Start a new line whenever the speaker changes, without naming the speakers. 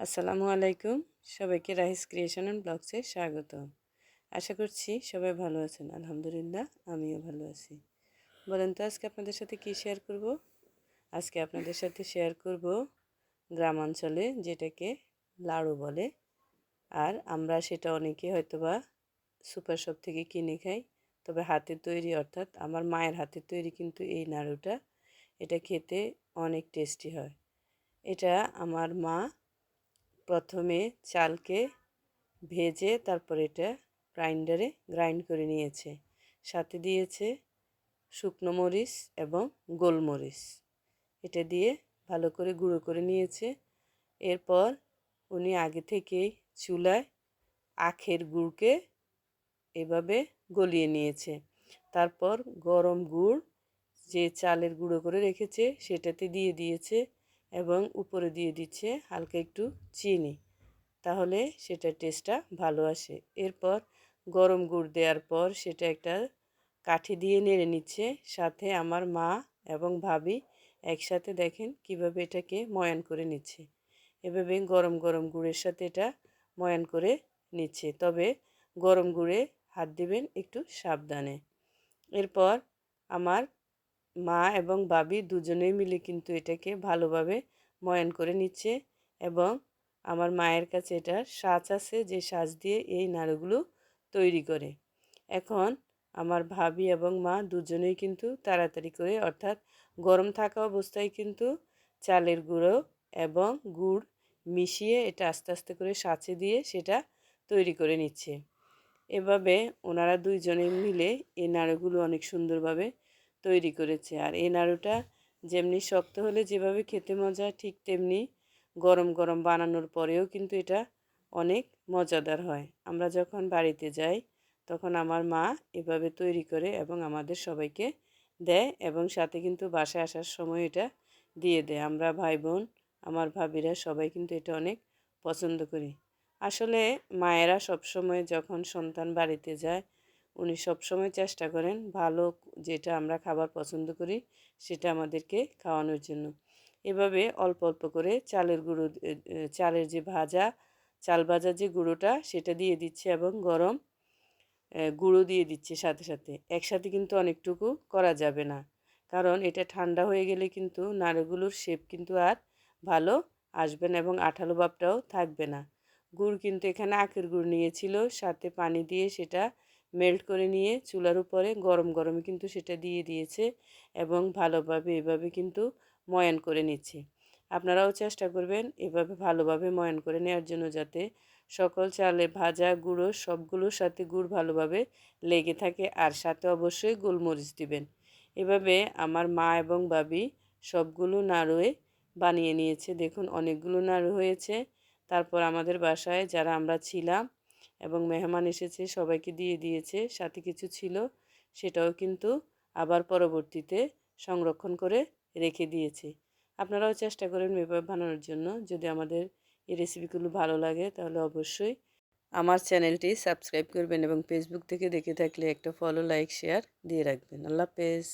আসসালামু আলাইকুম। সবাইকে রাইস ক্রিয়েশন অ্যান্ড ব্লগসে স্বাগত। আশা করছি সবাই ভালো আছেন, আলহামদুলিল্লাহ, আমিও ভালো আছি। বলেন তো, আজকে আপনাদের সাথে কি শেয়ার করব? আজকে আপনাদের সাথে শেয়ার করব গ্রামাঞ্চলে যেটাকে লাড়ু বলে। আর আমরা সেটা অনেকে হয়তোবা সুপার শপ থেকে কিনে খাই, তবে হাতের তৈরি অর্থাৎ আমার মায়ের হাতের তৈরি কিন্তু এই নাড়ুটা এটা খেতে অনেক টেস্টি হয়। এটা আমার মা প্রথমে চালকে ভেজে তারপর এটা গ্রাইন্ডারে গ্রাইন্ড করে নিয়েছে। সাথে দিয়েছে শুকনো মরিচ এবং গোলমরিচ এটা দিয়ে ভালো করে গুঁড়ো করে নিয়েছে। এরপর উনি আগে থেকেই চুলায় আখের গুড়কে এভাবে গলিয়ে নিয়েছে। তারপর গরম গুড় যে চালের গুঁড়ো করে রেখেছে সেটাতে দিয়ে দিয়েছে এবং উপরে দিয়ে দিচ্ছে হালকা একটু চিনি। তাহলে সেটার টেস্টটা ভালো আসে। এরপর গরম গুড় দেওয়ার পর সেটা একটা কাঠি দিয়ে নেড়ে নিচ্ছে। সাথে আমার মা এবং ভাবি একসাথে দেখেন কীভাবে এটাকে ময়ান করে নিচ্ছে। এভাবে গরম গরম গুড়ের সাথে এটা ময়ান করে নিচ্ছে। তবে গরম গুড়ে হাত দিবেন একটু সাবধানে। এরপর আমার মা এবং বাবি দুজনেই মিলে কিন্তু এটাকে ভালোভাবে ময়ান করে নিচ্ছে এবং আমার মায়ের কাছে এটা সাজ আছে যে সাজ দিয়ে এই নাড়ুগুলো তৈরি করে। এখন আমার ভাবি এবং মা দুজনেই কিন্তু তাড়াতাড়ি করে, অর্থাৎ গরম থাকা অবস্থায় কিন্তু চালের গুঁড়ো এবং গুড় মিশিয়ে এটা আস্তে আস্তে করে সাঁচে দিয়ে সেটা তৈরি করে নিচ্ছে। এভাবে ওনারা দুইজনে মিলে এই নাড়ুগুলো অনেক সুন্দরভাবে তৈরি করেছে। আর এই নাড়ুটা যেমনি শক্ত হলে যেভাবে খেতে মজা ঠিক তেমনি গরম গরম বানানোর পরেও কিন্তু এটা অনেক মজাদার হয়। আমরা যখন বাড়িতে যাই, তখন আমার মা এভাবে তৈরি করে এবং আমাদের সবাইকে দেয় এবং সাথে কিন্তু বাসায় আসার সময় এটা দিয়ে দেয়। আমরা ভাই বোন আমার ভাবিরা সবাই কিন্তু এটা অনেক পছন্দ করি। আসলে মায়েরা সবসময় যখন সন্তান বাড়িতে যায় উনি সবসময় চেষ্টা করেন ভালো যেটা আমরা খাবার পছন্দ করি সেটা আমাদেরকে খাওয়ানোর জন্য। এভাবে অল্প অল্প করে চালের গুঁড়ো চালের যে ভাজা, চাল ভাজা যে গুঁড়োটা সেটা দিয়ে দিচ্ছে এবং গরম গুঁড়ো দিয়ে দিচ্ছে সাথে সাথে। একসাথে কিন্তু অনেকটুকু করা যাবে না। কারণ এটা ঠান্ডা হয়ে গেলে কিন্তু নাড়ুগুলোর শেপ কিন্তু আর ভালো আসবে না এবং আঠালো ভাবটাও থাকবে না। গুড় কিন্তু এখানে আখের গুড় নিয়েছিল, সাথে পানি দিয়ে সেটা মেল্ট করে নিয়ে চুলার উপরে গরম গরমে কিন্তু সেটা দিয়ে দিয়েছে এবং ভালোভাবে এভাবে কিন্তু ময়ান করে নিচ্ছে। আপনারাও চেষ্টা করবেন এভাবে ভালোভাবে ময়ান করে নেওয়ার জন্য যাতে সকল চালে ভাজা, গুঁড়ো সবগুলোর সাথে গুড় ভালোভাবে লেগে থাকে আর সাথে অবশ্যই গোলমরিচ দিবেন। এভাবে আমার মা এবং বাবি সবগুলো নাড়ুয়ে বানিয়ে নিয়েছে। দেখুন, অনেকগুলো নাড়ু হয়েছে। তারপর আমাদের বাসায় যারা আমরা ছিলাম এবং মেহমান এসেছে, সবাইকে দিয়ে দিয়েছে, সাথে কিছু ছিল, সেটাও কিন্তু আবার পরবর্তীতে সংরক্ষণ করে রেখে দিয়েছে। আপনারাও চেষ্টা করেন এভাবে বানানোর জন্য। যদি আমাদের এই রেসিপিগুলো ভালো লাগে, তাহলে অবশ্যই আমার চ্যানেলটি সাবস্ক্রাইব করবেন এবং ফেসবুক থেকে দেখে থাকলে একটা ফলো লাইক শেয়ার দিয়ে রাখবেন। আল্লাহ হাফেজ।